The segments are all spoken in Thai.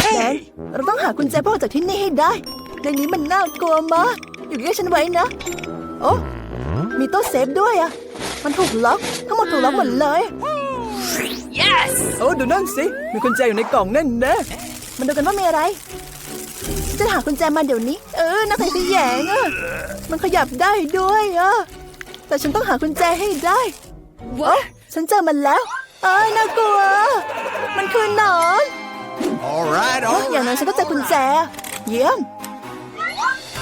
แดนเราต้องหากุญแจพ่อจากที่นี่ให้ได้ ในนี้มันน่ากลัวมากอยู่ใกล้ฉันไว้นะ โอ้มีตู้เซฟด้วยอะมันถูกล็อก ทั้งหมดถูกล็อกหมดเลย Yes! โอ้ดูนั่นสิ มีกุญแจอยู่ในกล่องนั่นนะ มันดูกันว่ามีอะไรฉันจะหากุญแจมาเดี๋ยวนี้ เออน่าขยงอะมันขยับได้ด้วยอะแต่ฉันต้องหากุญแจให้ได้โอ้ฉันเจอมันแล้ว เอ้ยน่ากลัว มันคือหนอน All right, โอ้ all อย่างนั้นฉันก็เจอกุญแจ เยี่ยม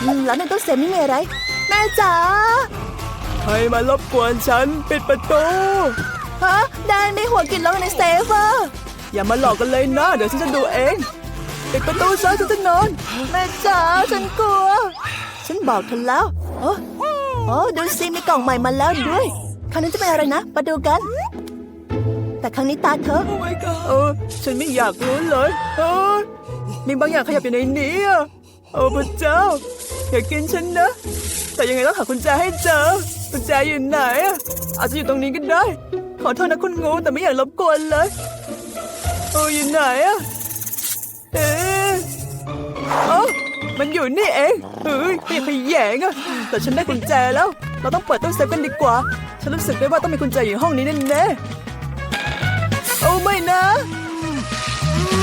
อืมแล้วในตู้เซฟนี่มีอะไร แม่จ๋าใครมารบกวนฉันปิดประตูฮะแดนมีหัวกินแล้วในเซฟอะอย่ามาหลอกกันเลยนะเดี๋ยวฉันจะดูเองปิดประตูซะฉันจะนอน แม่จ๋าฉันกลัว ฉันบอกเธอแล้วโอ้โอ้ดูสิมีกล่องใหม่มาแล้วด้วย ครั้งนี้จะเป็นอะไรนะมาดูกัน แต่ครั้งนี้ตาเธอเออฉันไม่อยากรู้เลยเออมีบางอย่างขยับอยู่ในนี้อะโอ้พระเจ้า อย่ากินฉันนะ แต่ยังไงต้องหากุญแจให้เจอกุญแจอยู่ไหนอะอาจจะอยู่ตรงนี้ก็ได้ ขอโทษนะคุณงูแต่ไม่อยากรบกวนเลยโอ้อยู่ไหนอะเอ๊ะเอ้ามันอยู่นี่เองเฮ้ยไม่อยแยงอะแต่ฉันได้กุญแจแล้ว เราต้องเปิดตู้เซฟกันดีกว่า ฉันรู้สึกได้ว่าต้องมีกุญแจอยู่ห้องนี้แน่ๆ โอ้ไม่นะ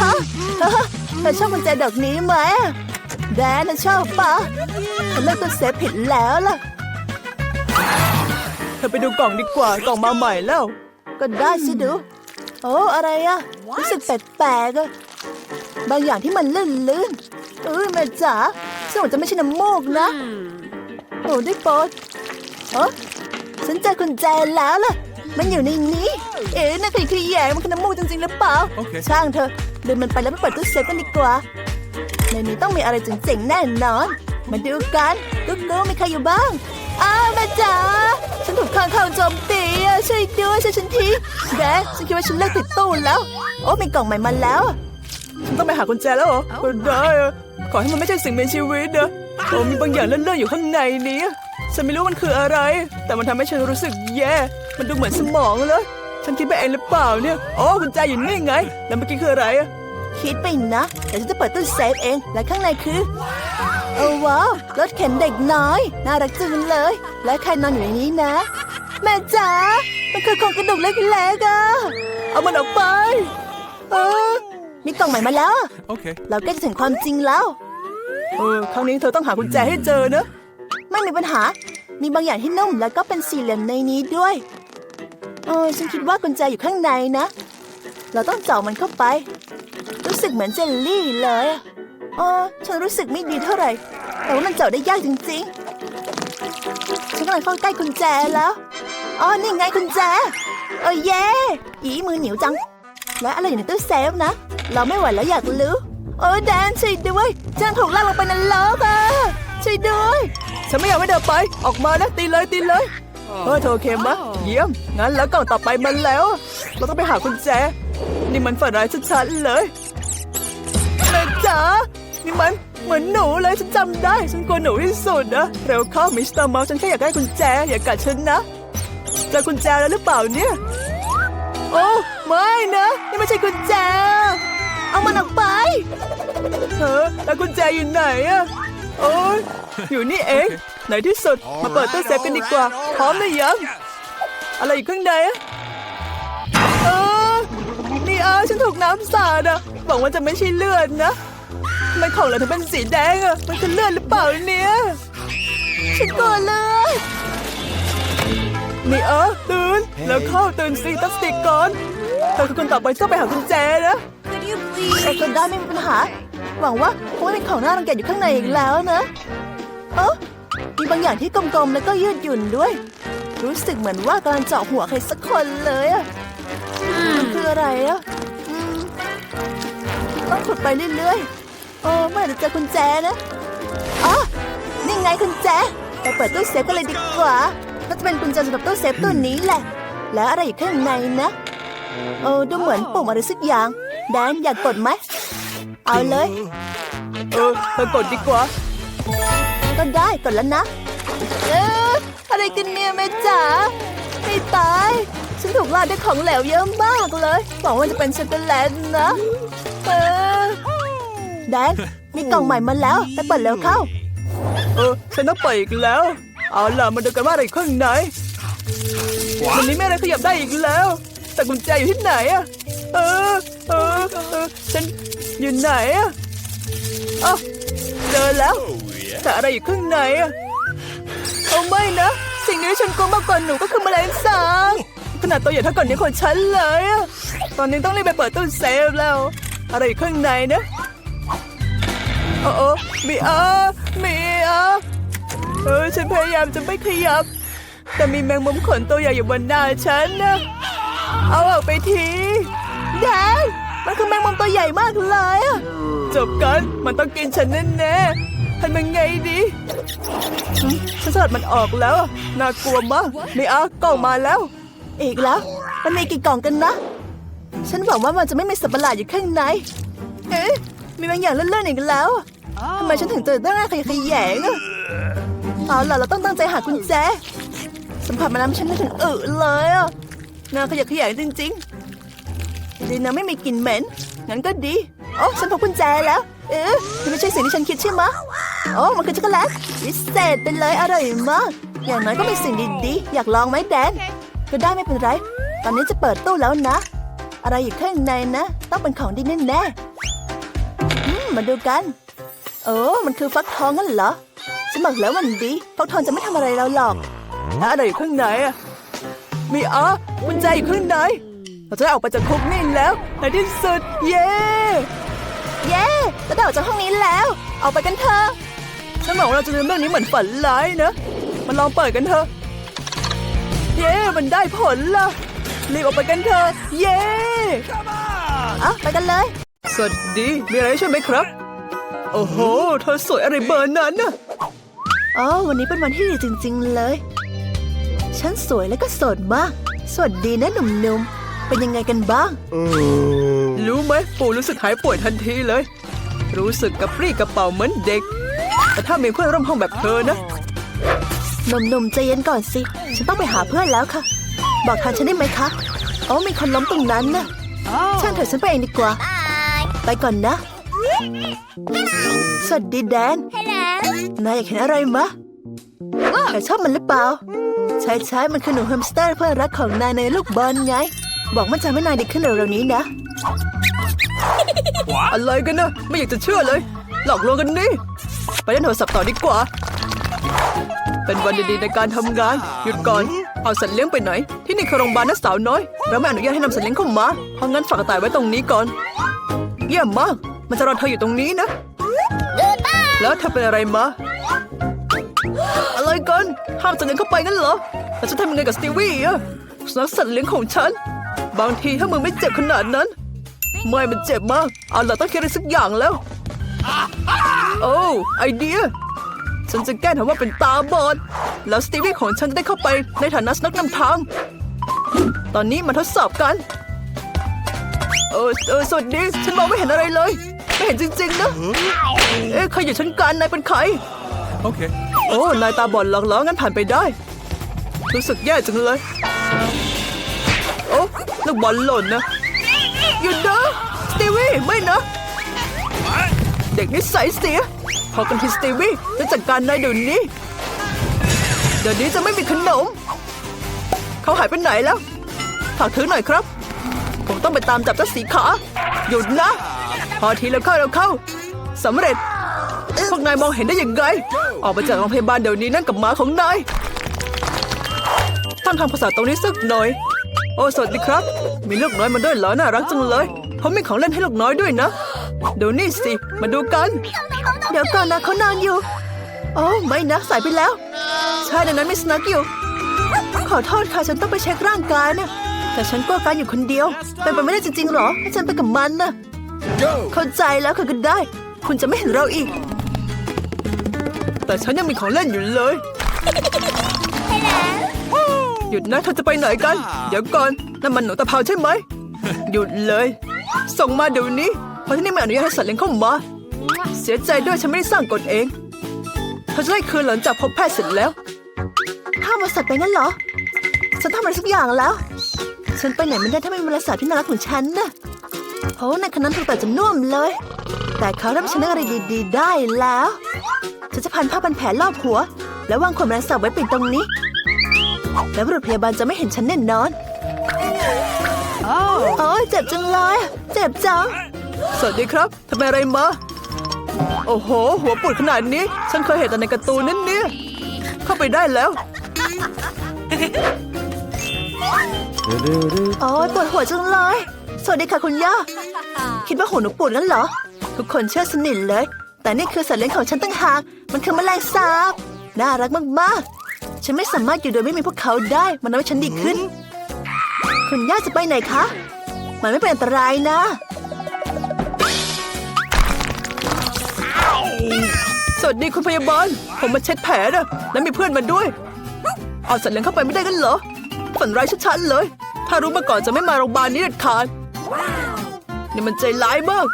ฮะฮะเธอชอบกุญแจดอกนี้ไหมแดนน่ะชอบปะฉันเลือกตัวเซฟผิดแล้วล่ะเธอไปดูกล่องดีกว่ากล่องมาใหม่แล้ว ก็ได้สิดู โอ้อะไรอะรู้สึกแปลกๆอะบางอย่างที่มันลื่นๆเอ้ยแม่จ๋าซึ่งมันจะไม่ใช่น้ำมูกนะ โอ้ได้โปรดเออฉันเจอกุญแจแล้วล่ะ มันอยู่ในนี้ เอ๊ะน่าขยขยแยงมันคือน้ำมูกจริงๆหรือเปล่าโอเคช่างเธอะลืมมันไปแล้วไปเปิดตู้เซฟกันดีกว่า ในนี้ต้องมีอะไรเจ๋งๆแน่นอน มาดูกันกุ๊กกุ๊กมีใครอยู่บ้าง อ้าวแม่จ๋าฉันถูกข้างเข้าโจมตีอะช่วยด้วยช่วยฉันทีแดนฉันคิดว่าฉันเลิกติดตู้แล้ว โอ้มีกล่องใหม่มาแล้ว ฉันต้องไปหากุญแจแล้วเหรอก็ได้อะขอให้มันไม่ใช่สิ่งมีชีวิตนะโอ้มีบางอย่างเลื่อนๆอยู่ข้างในนี้ ฉันไม่รู้มันคืออะไร แต่มันทำให้ฉันรู้สึกแย่ มันดูเหมือนสมองเลย ฉันคิดไปเองหรือเปล่าเนี่ยอ๋อกุญแจอยู่นี่ไง แล้วเมื่อกี้คืออะไรอะคิดไปนะเดี๋ยวฉันจะเปิดตู้เซฟเอง และข้างในคือโอ้ว้าว รถเข็นเด็กน้อย น่ารักจังเลย และใครนอนอยู่ในนี้นะ แม่จ๋า มันคือโครงกระดูกเล็กๆอะเอามันออกไป เออ มีกล่องใหม่มาแล้ว Okay. เราใกล้จะถึงความจริงแล้ว เออ ครั้งนี้เธอต้องหากุญแจให้เจอนะ ไม่มีปัญหา มีบางอย่างที่นุ่มแล้วก็เป็นสี่เหลี่ยมในนี้ด้วยเออฉันคิดว่ากุญแจอยู่ข้างในนะ เราต้องเจาะมันเข้าไป รู้สึกเหมือนเจลลี่เลยอะเออฉันรู้สึกไม่ดีเท่าไหร่ แต่ว่ามันเจาะได้ยากจริงๆ ฉันกำลังเข้าใกล้กุญแจแล้วอ๋อนี่ไงกุญแจ เออเย่อีมือเหนียวจัง และอะไรอยู่ในตู้เซฟนะ เราไม่ไหวแล้วอยากรู้ โอ้แดนช่วยด้วยฉันถูกลากลงไปในโลกอะ ช่วยด้วยฉันไม่อยากให้เธอไป ออกมานะตีเลยตีเลยเออเธอโอเคมะเยี่ยม งั้นแล้วกล่องต่อไปมันแล้ว เราต้องไปหากุญแจ นี่มันฝันร้ายชัดๆเลยแม่จ๋านี่มันเหมือนหนูเลยฉันจำได้ ฉันกลัวหนูที่สุดนะ เร็วเข้ามิสเตอร์เมาส์ฉันแค่อยากได้กุญแจ อย่ากัดฉันนะเจอกุญแจแล้วหรือเปล่าเนี่ย โอ้ไม่นะนี่ไม่ใช่กุญแจ เอามันออกไปเออแล้วกุญแจอยู่ไหนอะ โอ้ยอยู่นี่เองไหนที่สุดมาเปิดตู้เซฟกันดีกว่า พร้อมหรือยัง อะไรอยู่ข้างในอะเออนี่อาฉันถูกน้ำสาดอะหวังว่าจะไม่ใช่เลือดนะทำไมของเราถึงเป็นสีแดงอะมันคือเลือดหรือเปล่าเนี่ยฉันกลัวเลยนี่เออตื่นแล้วเข้าตื่นสิตั้งสติก่อนเธอคือคนต่อไปที่ต้องไปหากุญแจนะ Could you please? เราก็ได้ไม่มีปัญหา หวังว่าคงไม่มีของน่ารังเกียจอยู่ข้างในอีกแล้วนะเออมีบางอย่างที่กลมๆแล้วก็ยืดหยุ่นด้วย รู้สึกเหมือนว่ากำลังเจาะหัวใครสักคนเลยอะมันคืออะไรอะอืมต้องขุดไปเรื่อยๆโอ้เมื่อไหร่จะเจอกุญแจนะอ๋อนี่ไงกุญแจไปเปิดตู้เซฟกันเลยดีกว่าน่าจะเป็นกุญแจสำหรับตู้เซฟตู้นี้แหละ แล้วอะไรอยู่ข้างในนะ เออดูเหมือนปุ่มอะไรสักอย่าง แดนอยากกดไหม เอาเลย เออเธอกดดีกว่า ก็ได้กดแล้วนะ เอออะไรกันเนี่ยแม่จ๋าไม่ตาย ฉันถูกลาดด้วยของเหลวเยอะมากเลยหวังว่าจะเป็นช็อกโกแลตนะ เออแดนมีกล่องใหม่มาแล้วไปเปิดแล้วเข้า เออ ฉันต้องเปิดอีกแล้ว เอาล่ะมาดูกันว่าอะไรอยู่ข้างในวันนี้ไม่อะไรขยับได้อีกแล้ว แต่กุญแจอยู่ที่ไหนอะเออ เออ เออ ฉัน อยู่ไหนอะเอ้าเจอแล้ว แต่อะไรอยู่ข้างในอะเอาไม่นะ สิ่งนี้ฉันกลัวมากกว่าหนูก็คือแมลงสาบขนาดตัวใหญ่เท่ากับนิ้วของฉันเลยอะตอนนี้ต้องรีบไปเปิดตู้เซฟแล้ว อะไรอยู่ข้างในนะโอ้โอ้มีอามีอาเออฉันพยายามจะไม่ขยับ แต่มีแมงมุมขนตัวใหญ่อยู่บนหน้าฉันนะเอาออกไปทีแดน มันคือแมงมุมตัวใหญ่มากเลยอะจบกันมันต้องกินฉันแน่ๆทำยังไงดีหึฉันสลัดมันออกแล้ว น่ากลัวมากมีอากล่องมาแล้ว อีกแล้ว มันมีกี่กล่องกันนะ ฉันหวังว่ามันจะไม่มีสัตว์ประหลาดอยู่ข้างใน เอ๊ะ มีบางอย่างเลื่อนๆอีกแล้วอะทำไมฉันถึงเจอตั้งหน้าขยะแขยงอะเอาล่ะเราต้องตั้งใจหากุญแจ สัมผัสมันน้ำฉันนึกถึงอึเลยอะหน้าขยะแขยงจริง ๆ ดีนะไม่มีกลิ่นเหม็น งั้นก็ดี โอ้ฉันพบกุญแจแล้ว เอ๊ะนี่ไม่ใช่สิ่งที่ฉันคิดใช่ไหมะโอ้มันคือช็อกโกแลตวิเศษไปเลยอร่อยมาก อย่างน้อยก็มีสิ่งดีๆ อยากลองไหมแดน ก็ได้ไม่เป็นไร ตอนนี้จะเปิดตู้แล้วนะ อะไรอยู่ข้างในนะ ต้องเป็นของดีแน่ๆอืมมาดูกัน โอ้มันคือฟักทองงั้นเหรอฉันบอกแล้วมันดีฟักทองจะไม่ทำอะไรเราหรอกแล้วอะไรอยู่ข้างในอะมีอากุญแจอยู่ข้างใน เราจะได้ออกไปจากคุกนี่แล้วในที่สุด เย้เย้จะได้ออกจากห้องนี้แล้ว ออกไปกันเถอะฉันบอกว่าเราจะลืมเรื่องนี้เหมือนฝันร้ายนะ มันลองเปิดกันเถอะ เย้ มันได้ผลละรีบออกไปกันเถอะ เย้อะไปกันเลย สวัสดี มีอะไรให้ช่วยไหมครับ โอ้โห เธอสวยอะไรเบอร์นั้นน่ะอ๋อ วันนี้เป็นวันที่ดีจริง ๆ เลย ฉันสวยและก็โสดมาก สวัสดีนะหนุ่มๆ เป็นยังไงกันบ้าง รู้ไหมปู่รู้สึกหายป่วยทันทีเลย รู้สึกกระปรี้กระเป๋าเหมือนเด็ก แต่ถ้ามีเพื่อนร่วมห้องแบบเธอนะหนุ่มๆใจเย็นก่อนสิ ฉันต้องไปหาเพื่อนแล้วค่ะ บอกทางฉันได้ไหมคะอ๋อมีคนล้มตรงนั้นนะช่างเถอะฉันไปเองดีกว่า ไปก่อนนะ สวัสดีแดน Hello. นายอยากเห็นอะไรมะนายชอบมันหรือเปล่า ใช่ใช่มันคือหนูแฮมสเตอร์เพื่อนรักของนายในลูกบอลไง บอกมันจะให้นายดีขึ้นเร็วๆนี้นะ อะไรกันนะ ไม่อยากจะเชื่อเลย หลอกลวงกันนี่ ไปเล่นโทรศัพท์ต่อดีกว่า เป็นวันดีๆในการทำงาน หยุดก่อน เอาสัตว์เลี้ยงไปไหน ที่นี่คือโรงพยาบาลนะสาวน้อย เราไม่อนุญาตให้นำสัตว์เลี้ยงเข้ามา เพราะงั้นฝากกระต่ายไว้ตรงนี้ก่อน เยี่ยมมาก มันจะรอเธออยู่ตรงนี้นะ แล้วเธอเป็นอะไรมาอะไรกัน ห้ามสัตว์เลี้ยงเข้าไปงั้นเหรอแล้วจะทำยังไงกับสตีวี่อะสุนัขสัตว์เลี้ยงของฉัน บางทีถ้ามึงไม่เจ็บขนาดนั้น ไม่มันเจ็บมาก เอาล่ะต้องคิดอะไรสักอย่างแล้ว โอ้ไอเดีย ฉันจะแกล้งทำว่าเป็นตาบอด แล้วสตีวี่ของฉันจะได้เข้าไปในฐานะสนักนำทาง ตอนนี้มาทดสอบกัน เออเออสวัสดีฉันมองไม่เห็นอะไรเลย ไม่เห็นจริงๆนะเอ๊ะใครอยู่ชั้นกลางนายเป็นใคร Okay. โอ้ นายตาบอดหลอกล้องั้นผ่านไปได้ รู้สึกแย่จังเลย โอ้ ลูกบอลหล่นนะหยุดนะสตีวี่ไม่นะ เด็กนิสัยเสีย พอกันทีสตีวี่จะจัดการนายเดี๋ยวนี้ เดี๋ยวนี้จะไม่มีขนม เขาหายไปไหนแล้ว ฝากถือหน่อยครับ ผมต้องไปตามจับเจ้าสีขา หยุดนะ พอทีแล้วเข้าแล้วเข้าสำเร็จ พวกนายมองเห็นได้ยังไง ออกมาจากโรงพยาบาลเดี๋ยวนี้นั่นกับหมาของนายต้องทำภาษาตรงนี้สักหน่อยโอ้สวัสดีครับ มีลูกน้อยมาด้วยเหรอน่ารักจังเลยผมมีของเล่นให้ลูกน้อยด้วยนะเดี๋ยวนี่สิ มาดูกัน เดี๋ยวก่อนนะเขานอนอยู่โอ้ไม่นะสายไปแล้ว ใช่ในนั้นมีสนักอยู่ ขอโทษค่ะฉันต้องไปเช็คร่างกายนะแต่ฉันกลัวการอยู่คนเดียวเป็นไปไม่ได้จริงๆหรอให้ฉันไปกับมันนะ Go. เข้าใจแล้วค่ะก็ได้ คุณจะไม่เห็นเราอีก แต่ฉันยังมีของเล่นอยู่เลย หยุดนะเธอจะไปไหนกัน เดี๋ยวก่อนนั่นมันหนูตะเภาใช่ไหม หยุดเลย ส่งมาเดี๋ยวนี้เพราะที่นี่ไม่อนุญาตให้สัตว์เลี้ยงเข้ามา เสียใจด้วยฉันไม่ได้สร้างกฎเองเธอจะได้คืนหลังจากพบแพทย์เสร็จแล้วห้ามเอาสัตว์ไปงั้นเหรอ ฉันทำอะไรสักอย่างแล้ว ฉันไปไหนไม่ได้ถ้าไม่มีบริษัทที่น่ารักของฉันนะโอ้ในคันนั้นถูกแต่จะน่วมเลย แต่เขาทำให้ฉันนึกอะไรดีๆ ได้แล้ว ฉันจะพันผ้าพันแผลรอบหัว แล้ววางขวดแมลงสาบไว้ปิดตรงนี้ แล้วบุรุษพยาบาลจะไม่เห็นฉันแน่นอน Oh. โอ้ยเจ็บจังเลย เจ็บจัง สวัสดีครับทำไมอะไรมา โอ้โห หัวปวดขนาดนี้ ฉันเคยเห็นแต่ในการ์ตูนนั่นเนี่ย เข้าไปได้แล้ว โอ้ยปวดหัวจังเลย สวัสดีค่ะคุณย่า คิดว่าหัวหนูปวดงั้นเหรอ ทุกคนเชื่อสนิทเลย แต่นี่คือสัตว์เลี้ยงของฉันตั้งหาก มันคือแมลงสาบ น่ารักมากๆ ฉันไม่สามารถอยู่โดยไม่มีพวกเขาได้ มันทำให้ฉันดีขึ้น คุณย่าจะไปไหนคะ มันไม่เป็นอันตรายนะสวัสดีคุณพยาบาล ผมมาเช็ดแผลนะแล้วมีเพื่อนมาด้วย เอาสัตว์เลี้ยงเข้าไปไม่ได้กันเหรอ ฝันร้ายชัดๆเลย ถ้ารู้มาก่อนจะไม่มาโรงพยาบาลนี้เด็ดขาดนี่มันใจร้ายมาก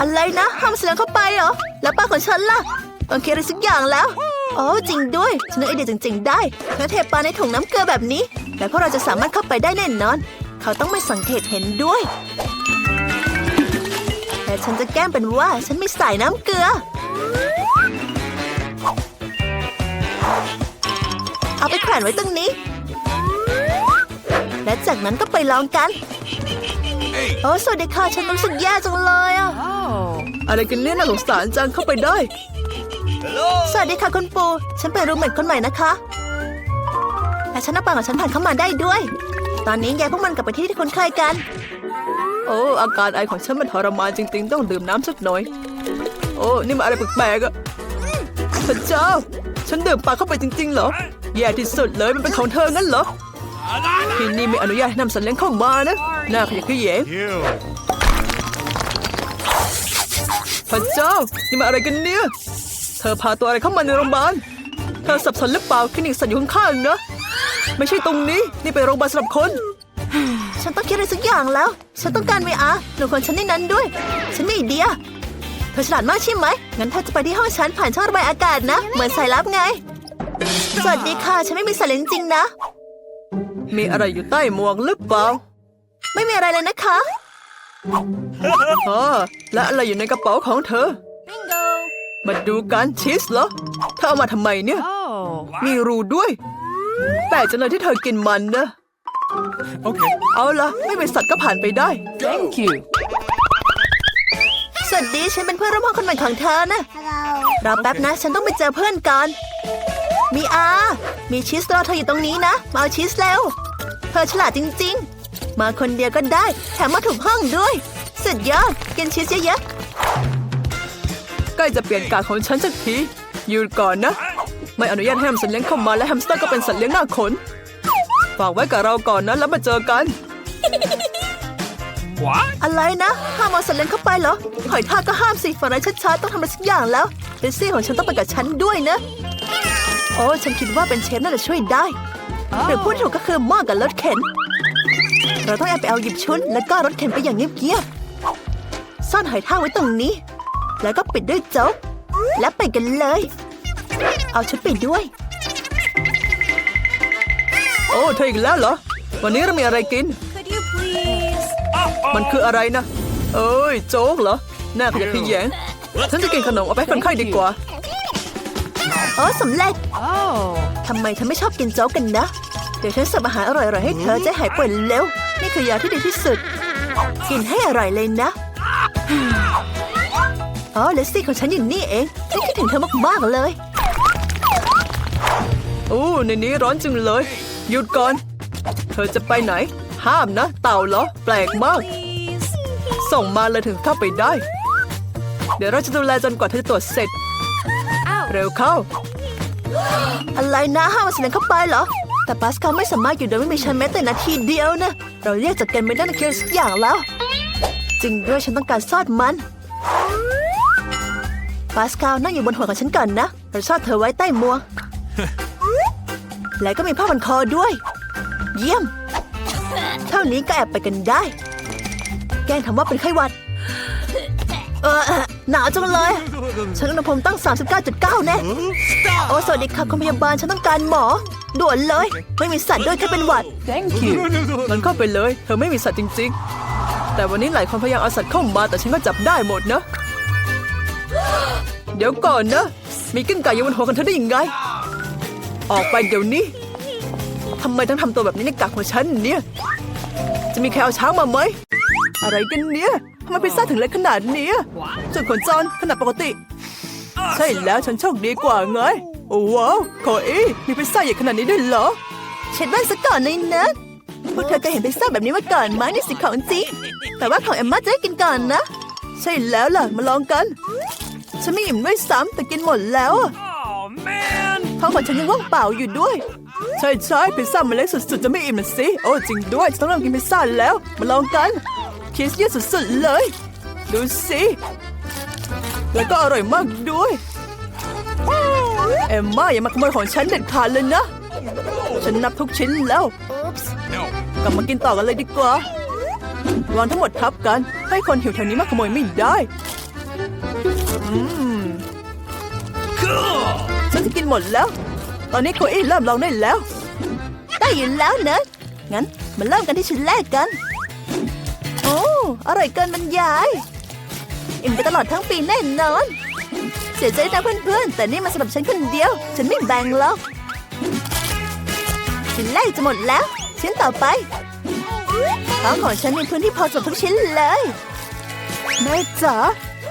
อะไรนะ ห้ามเสียงเข้าไปเหรอ แล้วป้าของฉันล่ะต้องคิดอะไรสักอย่างแล้ว โอ้จริงด้วย ฉันนึกไอเดียจริง ๆ ได้ฉันเทปลาในถุงน้ำเกลือแบบนี้ แล้วพวกเราจะสามารถเข้าไปได้แน่นอน เขาต้องไม่สังเกตเห็นด้วย แต่ฉันจะแกล้งเป็นว่าฉันไม่ใส่น้ำเกลือ เอาไปแขวนไว้ตรงนี้ และจากนั้นก็ไปลองกัน โอ้สวัสดีค่ะ ฉันรู้สึกแย่จังเลยอะ Oh. อะไรกันเนี่ยน่าสงสารจังเข้าไปได้ สวัสดีค่ะคุณปู ฉันเป็นรูมเมทคนใหม่นะคะและฉันเอาปางของฉันผ่านเข้ามาได้ด้วย ตอนนี้ยายพวกมันกลับไปที่ที่คนเคยกัน โอ้อาการไอของฉันมันทรมานจริง ๆ ต้องดื่มน้ำสักหน่อย โอ้นี่มันอะไรแปลกๆอะพระเจ้า ฉันดื่มปลาเข้าไปจริง ๆ เหรอ แย่ที่สุดเลยมันเป็นของเธองั้นเหรอที่นี่ไม่อนุญาตให้นำสัตว์เลี้ยงเข้ามานะน่าขยะแขยง Ew. พระเจ้านี่มันอะไรกันเนี่ยเธอพาตัวอะไรเข้ามาในโรงพยาบาล เธอสับสนหรือเปล่าคลินิกสัตว์อยู่ข้างๆนะไม่ใช่ตรงนี้ นี่เป็นโรงพยาบาลสำหรับคน ฉันต้องคิดอะไรสักอย่างแล้ว ฉันต้องการเวอาหนูคนฉันในนั้นด้วย ฉันมีไอเดีย เธอฉลาดมากใช่ไหม งั้นเธอจะไปที่ห้องฉันผ่านช่องระบายอากาศนะ เหมือนสายลับไง สวัสดีค่ะ ฉันไม่มีสายเลนจริงๆนะ มีอะไรอยู่ใต้หมวกหรือเปล่า ไม่มีอะไรเลยนะคะอ๋อและอะไรอยู่ในกระเป๋าของเธอ Bingo. มาดูกันชีสเหรอเธอเอามาทำไมเนี่ย Oh. มีรูด้วยแต่จังเลยที่เธอกินมันนะ Okay. เอาละไม่เป็นสัตว์ก็ผ่านไปได้ Thank you. สวัสดีฉันเป็นเพื่อนร่วมห้องคนใหม่ของเธอนะรอแป๊บนะ ฉันต้องไปเจอเพื่อนก่อน มีอา มีชีสรอเธออยู่ตรงนี้นะ มาเอาชีสเร็วเธอฉลาดจริง ๆ มาคนเดียวก็ได้ แถมมาถูกห้องด้วย สุดยอดกินชีสเยอะ ใกล้จะเปลี่ยนกาของฉันสักทีหยุดก่อนนะ ไม่อนุญาตให้นำสัตว์เลี้ยงเข้ามาและแฮมสเตอร์ก็เป็นสัตว์เลี้ยงหน้าขน ฝากไว้กับเราก่อนนะแล้วมาเจอกัน What? ๆอะไรนะห้ามเอาสัตว์เลี้ยงเข้าไปเหรอหอยทากก็ห้ามสิฝันร้ายชัดๆต้องทำอะไรสักอย่างแล้วเดซี่ของฉันต้องไปกับฉันด้วยนะ โอ้ฉันคิดว่าเป็นเชฟน่าจะช่วยได้หรือพูดถูกก็คือหม้อกับรถเข็น เราต้องแอบไปเอาหยิบชุดแล้วก็รถเข็นไปอย่างเงียบๆซ่อนหอยทากไว้ตรงนี้ แล้วก็ปิดด้วยโจ๊ก แล้วไปกันเลย เอาชุดไปด้วย โอ้เธออีกแล้วเหรอ วันนี้เรามีอะไรกิน Could you please? มันคืออะไรนะ เอ้ย โจ๊กเหรอ น่าขยะแขยง ฉันจะกินขนมเอาไปให้คนไข้ดีกว่าโอ้สำเร็จ Oh. ทำไมเธอไม่ชอบกินโจ๊กกันนะ เดี๋ยวฉันเสิร์ฟอาหารอร่อยๆให้เธอจะหายป่วยเร็ว นี่คือยาที่ดีที่สุด กินให้อร่อยเลยนะ อ๋อเลสซี่ของฉันอยู่นี่เองฉันคิดถึงเธอมากๆเลยโอ้ในนี้ร้อนจังเลย หยุดก่อน เธอจะไปไหน ห้ามนะ เต่าเหรอ แปลกมาก Please. ส่งมาเลยถึงเข้าไปได้ เดี๋ยวเราจะดูแลจนกว่าเธอจะตรวจเสร็จ Ow. เร็วเข้า อะไรนะห้ามมาเสนอเข้าไปเหรอ แต่ปาสคาลไม่สามารถอยู่โดยไม่มีฉันแม้แต่นาทีเดียวนะ เราเรียกจากกันไม่ได้ในเคียสักอย่างแล้ว จริงด้วยฉันต้องการซอดมัน ปาสคาลนั่งอยู่บนหัวของฉันก่อนนะเราซอดเธอไว้ใต้หมวกแล้วก็มีผ้าพันคอด้วย เยี่ยม เท่านี้ก็แอบไปกันได้ แกล้งทำว่าเป็นไข้หวัด เออหนาวจังเลย ฉันอุณหภูมิตั้ง 39.9 แน่โอ้สวัสดีค่ะคุณพยาบาลฉันต้องการหมอ ด่วนเลย ไม่มีสัตว์ด้วยแค่เป็นหวัด Thank you. มันเข้าไปเลย เธอไม่มีสัตว์จริง ๆ แต่วันนี้หลายคนพยายามเอาสัตว์เข้ามาแต่ฉันก็จับได้หมดนะ เดี๋ยวก่อนนะ มีกิ้งก่าอยู่บนหัวของเธอได้ยังไง ออกไปเดี๋ยวนี้ทำไมต้องทำตัวแบบนี้ในกักของฉันเนี่ย จะมีใครเอาช้างมาไหม อะไรกันเนี่ยทำไมพิซซ่าถึงเล็กขนาดนี้ส่วนขนจอนขนาดปกติ ใช่แล้วฉันโชคดีกว่าไง โอ้ว้าวโคอี้มีพิซซ่าใหญ่ขนาดนี้ด้วยเหรอเช็ดบ้านซะก่อนเลยนะพวกเธอเคยเห็นพิซซ่าแบบนี้มาก่อนไหมนี่สิของจริงแต่ว่าของเอมมาจะได้กินก่อนนะ ใช่แล้วล่ะมาลองกัน ฉันไม่อิ่มด้วยซ้ำแต่กินหมดแล้วอะ Oh, man. ท้องของฉันยังว่างเปล่าอยู่ด้วย ใช่ใช่พิซซ่ามันเล็กสุดๆ จะไม่อิ่มนะสิ โอ้จริงด้วยฉันต้องเริ่มกินพิซซ่าแล้ว มาลองกันชีสเยอะสุดๆเลย ดูสิ แล้วก็อร่อยมากด้วย เอมม่าอย่ามาขโมยของฉันเด็ดขาดเลยนะ ฉันนับทุกชิ้นแล้ว กลับมากินต่อกันเลยดีกว่าวางทั้งหมดทับกัน ให้คนหิวแถวนี้มาขโมยไม่ได้อืม ฉันจะกินหมดแล้ว ตอนนี้โคอี้เริ่มลองได้แล้ว ได้ยู่แล้วเนอะงั้นมาเริ่มกันที่ชิ้นแรกกัน โอ้อร่อยเกินบรรยายอิ่มไปตลอดทั้งปีแน่นอน เสียใจนะเพื่อนๆ แต่นี่มันสำหรับฉันคนเดียว ฉันไม่แบ่งหรอกชิ้นแรกจะหมดแล้ว ชิ้นต่อไปท้องของฉันมีพื้นที่พอสำหรับทุกชิ้นเลยแม่จ๋า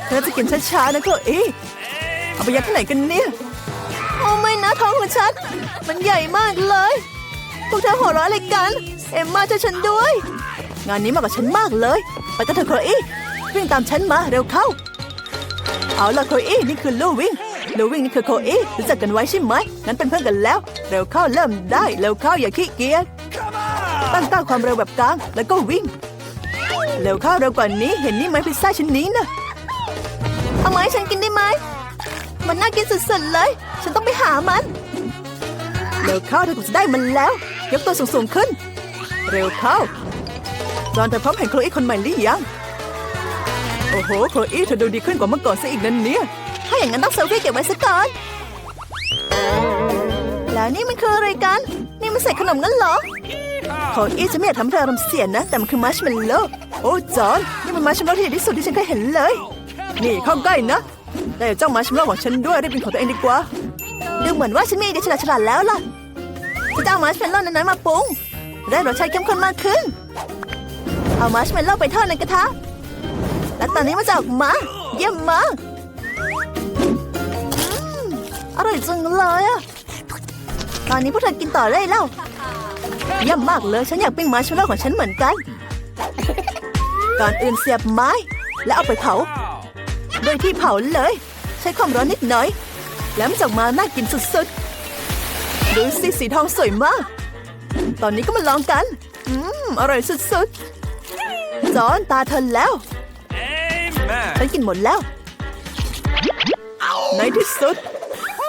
เธอจะกินช้าๆนะโคอี้เอาไปยัดที่ไหนกันเนี่ยโอ้ไม่นะท้องของฉัน มันใหญ่มากเลย พวกเธอหัวเราะอะไรกัน เอ็มมาช่วยฉันด้วย งานนี้มากับฉันมากเลย ไปกันเถอะโคอี้วิ่งตามฉันมาเร็วเข้า เอาล่ะโคอี้นี่คือลูวิ่งลูวิ่งนี่คือโคอี้รู้จักกันไว้ใช่ไหมงั้นเป็นเพื่อนกันแล้ว เร็วเข้าเริ่มได้เร็วเข้าอย่าขี้เกียจตั้งต้าความเร็วแบบกลางแล้วก็วิ่ง เร็วเข้าเร็วกว่านี้เห็นนี่ไหมพิซซ่าชิ้นนี้นะ เอามาให้ฉันกินได้ไหม มันน่ากินสุดๆเลย ฉันต้องไปหามัน เร็วเข้าเธอคงจะได้มันแล้ว ยกตัวสูงๆขึ้น เร็วเข้า จอห์นเธอพร้อมเห็นโคลอี้คนใหม่หรือยัง โอ้โห โคลอี้เธอดูดีขึ้นกว่าเมื่อก่อนซะอีกนั่นเนี่ย ถ้าอย่างนั้นต้องเซลฟี่เก็บไว้ซะก่อน แล้วนี่มันคืออะไรกัน นี่มันใส่ขนมงั้นเหรอโคลอี้ฉันไม่อยากทำให้เธออารมณ์เสียนะ แต่มันคือมัชเมลโล่โอ้จอห์นนี่มันมัชเมลโล่ที่ใหญ่ที่สุดที่ฉันเคยเห็นเลย นี่เข้าใกล้นะแต่เจ้ามัชเมลโลของฉันด้วยได้เป็นของตัวเองดีกว่า ดูเหมือนว่าฉันมีไอเดียฉลาดแล้วล่ะฉันจะเอามาร์ชเมลโล่นั้นมาปรุงได้รสชาติเข้มข้นมากขึ้น เอามาร์ชเมลโล่ไปทอดในกระทะ และตอนนี้มันจะออกมาเยี่ยมมากอร่อยจังเลยอะตอนนี้พวกเธอกินต่อได้แล้วเยี่ยมมากเลย ฉันอยากปิ้งมาร์ชเมลโล่ของฉันเหมือนกัน ก่อนอื่นเสียบไม้ แล้วเอาไปเผา โดยที่เผาเลย ใช้ความร้อนนิดหน่อย แล้วมันจะออกมาน่ากินสุดๆ ดูสิสีทองสวยมาก ตอนนี้ก็มาลองกัน อืม อร่อยสุดๆจอนตาเธอแล้ว Amen. ฉันกินหมดแล้ว ในที่สุด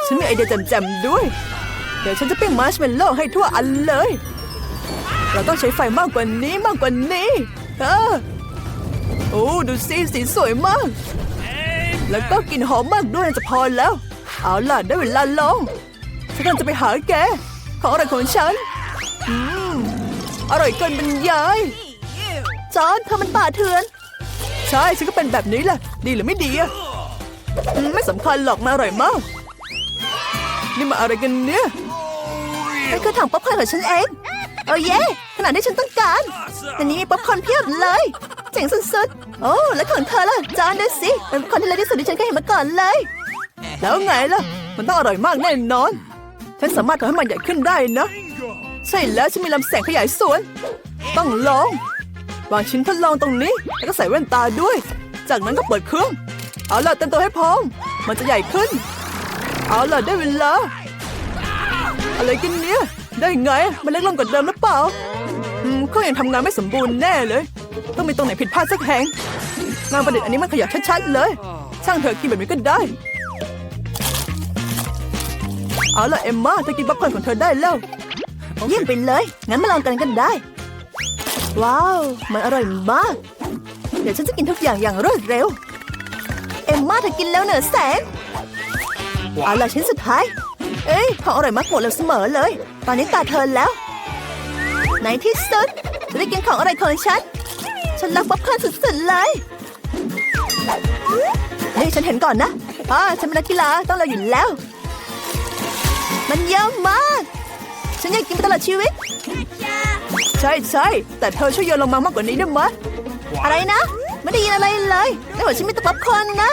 ฉันมีไอเดียแจ่มๆด้วย เดี๋ยวฉันจะปิ้งมาร์ชเมลโล่ให้ทั่วอันเลย เราต้องใช้ไฟมากกว่านี้มากกว่านี้ เออโอ้ดูสิสีสวยมาก แล้วก็กลิ่นหอมมากด้วยจะพอแล้ว เอาล่ะได้เวลาลองฉันกำลังจะไปหาแก ของอร่อยของฉัน อืม อร่อยเกินบรรยายจอนเธอมันป่าเถื่อน ใช่ฉันก็เป็นแบบนี้แหละ ดีหรือไม่ดีอะไม่สำคัญหรอกมาอร่อยมาก นี่มาอะไรกันเนี่ยนั่นคือถังป๊อปคอร์นของฉันเองโอ้เย่ขนาดที่ฉันต้องการอันนี้มีป๊อปคอร์นเพียบเลย เจ๋งสุดๆ โอ้แล้วของเธอล่ะจานดูสิเป็นคนที่เล็กที่สุดที่ฉันเคยเห็นมาก่อนเลย แล้วไงล่ะ มันต้องอร่อยมากแน่นอน ฉันสามารถทำให้มันใหญ่ขึ้นได้นะ ใช่แล้วฉันมีลำแสงขยายส่วน ต้องลองวางชิ้นทดลองตรงนี้ แล้วก็ใส่แว่นตาด้วย จากนั้นก็เปิดเครื่อง เอาล่ะเต็มตัวให้พร้อม มันจะใหญ่ขึ้น เอาล่ะได้เวลา อะไรกันเนี่ย ได้ไง มันเล็กลงกว่าเดิมหรือเปล่า อืมก็ยังทำงานไม่สมบูรณ์แน่เลย ต้องมีตรงไหนผิดพลาดสักแห่งงานประดิษฐ์อันนี้มันขยับชัดๆเลย ช่างเถอกินแบบนี้ก็ได้ เอาล่ะเอมมาเธอกินป๊อปคอร์นของเธอได้แล้ว เยี่ยมไปเลย งั้นมาลองกันกันได้ ว้าว มันอร่อยมาก เดี๋ยวฉันจะกินทุกอย่างอย่างรวดเร็ว เอมมาเธอกินแล้วเหนือแสนเอาล่ะชิ้นสุดท้าย เอ้ยของอร่อยมากหมดแล้วเสมอเลย ตอนนี้ตาเธอแล้ว ในที่สุดจะได้กินของอร่อยของฉัน ฉันรักป๊อปคอร์นสุดๆเลยนี่ฉันเห็นก่อนนะอ๋อฉันเป็นนักกีฬาต้องเราอยู่แล้ว มันเยอะมาก ฉันอยากกินไปตลอดชีวิต ใช่ใช่แต่เธอช่วยโยนลงมามากกว่านี้ได้ไหมอะไรนะ ไม่ได้ยินอะไรเลยแต่ว่าฉันมีแตะป๊อปคอร์นนะ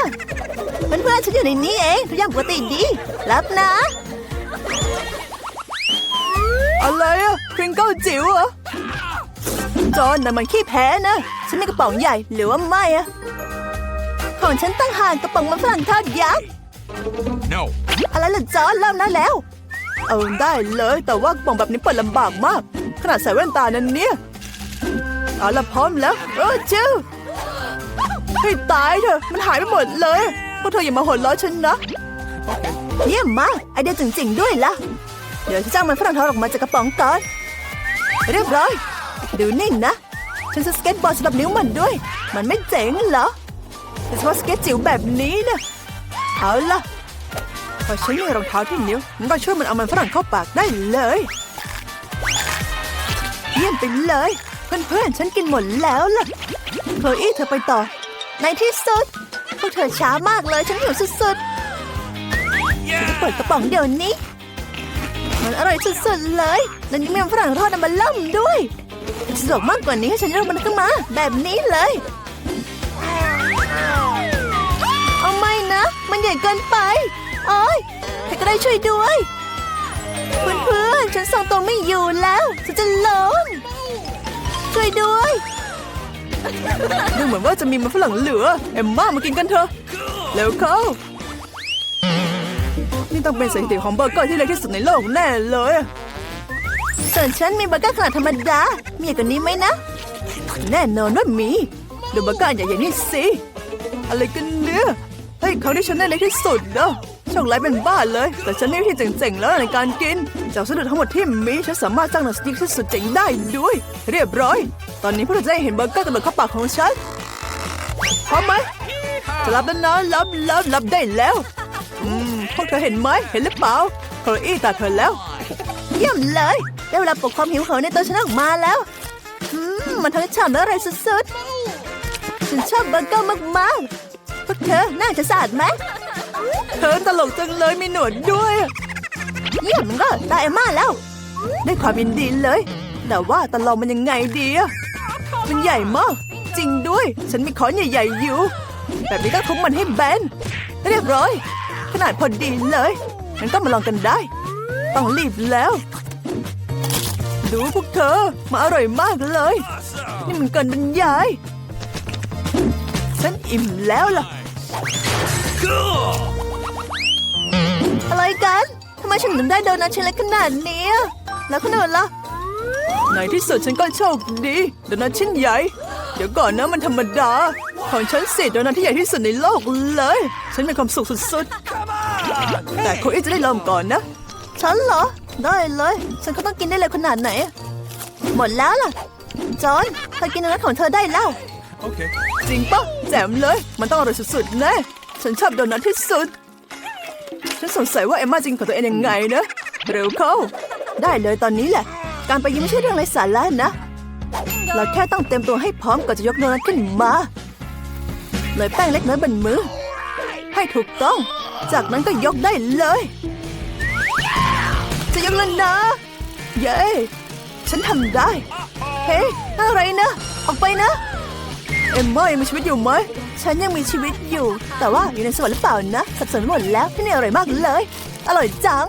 เพื่อนๆฉันอยู่ในนี้เองทุกอย่างปกติดีรับนะ อะไรอะพริงเกิลจิ๋วเหรอ จอนน่ะมันขี้แพ้นะ ฉันมีกระป๋องใหญ่หรือว่าไม่อะของฉันตั้งหากกระป๋องมันฝรั่งทอดยักษ์ No. อะไรล่ะจอนเริ่มได้แล้ว เอาได้เลยแต่ว่ากระป๋องแบบนี้เปิดลำบากมาก ขนาดใส่แว่นตานั้นเนี่ยเอาละพร้อมแล้วเออจิ้วให้ตายเถอะมันหายไปหมดเลยพวกเธออย่ามาหัวเราะฉันนะเยี่ยมมากไอเดียจริงๆด้วยล่ะ เดี๋ยวฉันจ้างมันฝรั่งทอดออกมาจากกระป๋องก่อนเรียบร้อย ดูนี่นะ ฉันจะสเก็ตบอร์ดสำหรับนิ้วมันด้วย มันไม่เจ๋งเหรอแต่เฉพาสเก็ตจิ๋วแบบนี้นะเอาล่ะพอฉันมีรองเท้าที่นิ้วมันก็ช่วยมันเอามันฝรั่งเข้าปากได้เลยเยี่ยมไปเลย เพื่อนๆ ฉันกินหมดแล้วล่ะโคลอี้เธอไปต่อ ในที่สุด พวกเธอช้ามากเลยฉันหิวสุดๆ ฉันจะเปิดกระป๋องเดี๋ยวนี้ มันอร่อยสุดๆเลย แล้วยังมีมันฝรั่งทอดน้ำมันล่ำด้วย สะดวกมากกว่านี้ให้ฉันยกมันขึ้นมา แบบนี้เลย เอาไม่นะ มันใหญ่เกินไปโอ้ยใครก็ได้ช่วยด้วย เพื่อนๆ ฉันทรงตัวไม่อยู่แล้วฉันจะล้มช่วยด้วยดูเหมือนว่าจะมีมันฝรั่งเหลือ เอ็มม่ามากินกันเถอะเร็วเข้านี่ต้องเป็นสถิติของเบอร์เกอร์ที่เล็กที่สุดในโลกแน่เลย ส่วนฉันมีเบอร์เกอร์ขนาดธรรมดา มีอย่างกว่านี้ไหมนะ แน่นอนว่ามีดูเบอร์เกอร์ใหญ่ๆนี่สิ อะไรกันเนี่ยเฮ้ยครั้งที่ฉันได้เล็กที่สุดเนาะโชคร้ายเป็นบ้าเลย แต่ฉันนี่ที่เจ๋งๆแล้วในการกิน จากสะดุดทั้งหมดที่มีฉันสามารถสร้างหนังสติ๊กที่สุดเจ๋งได้ด้วย เรียบร้อย ตอนนี้พวกเราจะได้เห็นเบอร์เกอร์กระโดดเข้าปากของฉันพร้อมไหมจะรับแล้วนะรับรับรับได้แล้วอืมพวกเธอเห็นไหมเห็นหรือเปล่าโคลอี้ตาเธอแล้ว เยี่ยมเลย ได้เวลาปลุกความหิวโหยในตัวฉันออกมาแล้วอืมมันทั้งฉ่ำและอร่อยสุดๆ ฉันชอบเบอร์เกอร์มากๆพวกเธอน่าจะสะอาดไหมเธอตลกจังเลยมีหนวดด้วย เยี่ยมก็ตาเอมม่าแล้ว ได้ความยินดีเลย แต่ว่าตลองมันยังไงดีอะมันใหญ่มาก จริงด้วย ฉันมีค้อนใหญ่ๆอยู่ แบบนี้ก็ทุบมันให้แบน เรียบร้อย ขนาดพอดีเลยงั้นก็มาลองกันได้ ต้องรีบแล้ว ดูพวกเธอ มาอร่อยมากเลย นี่มันเกินบรรยาย ฉันอิ่มแล้วล่ะ อะไรกันทำไมฉันถึงได้โดนัทชิ้นเล็กขนาดนี้ แล้วขนาดล่ะในที่สุดฉันก็โชคดีโดนัทชิ้นใหญ่ เดี๋ยวก่อนนะมันธรรมดา ของฉันสิโดนัทที่ใหญ่ที่สุดในโลกเลย ฉันมีความสุขสุดๆ แต่โคอีจะได้ลองก่อนนะ ฉันเหรอ ได้เลย ฉันก็ต้องกินได้เลยขนาดไหน หมดแล้วล่ะ จอห์นเธอกินโดนัทของเธอได้แล้ว Okay. จริงปะแจ่มเลย มันต้องอร่อยสุดๆแน่ฉันชอบโดนัทที่สุด ฉันสงสัยว่าเอมมาจริงของตัวเองยังไงนะเร็วเข้า ได้เลยตอนนี้แหละ การไปยิ้มไม่ใช่เรื่องไร้สาระนะ เราแค่ต้องเตรียมตัวให้พร้อมก่อนจะยกโดนัทขึ้นมา เลยแป้งเล็กน้อยบนมือ ให้ถูกต้อง จากนั้นก็ยกได้เลย จะยังเล่นนะ เย้ ฉันทำได้ เฮ้ยอะไรนะ ออกไปนะ เอมมายังมีชีวิตอยู่ไหม ฉันยังมีชีวิตอยู่ แต่ว่าอยู่ในสวรรค์หรือเปล่านะ สับสนหมดแล้วที่นี่อร่อยมากเลย อร่อยจัง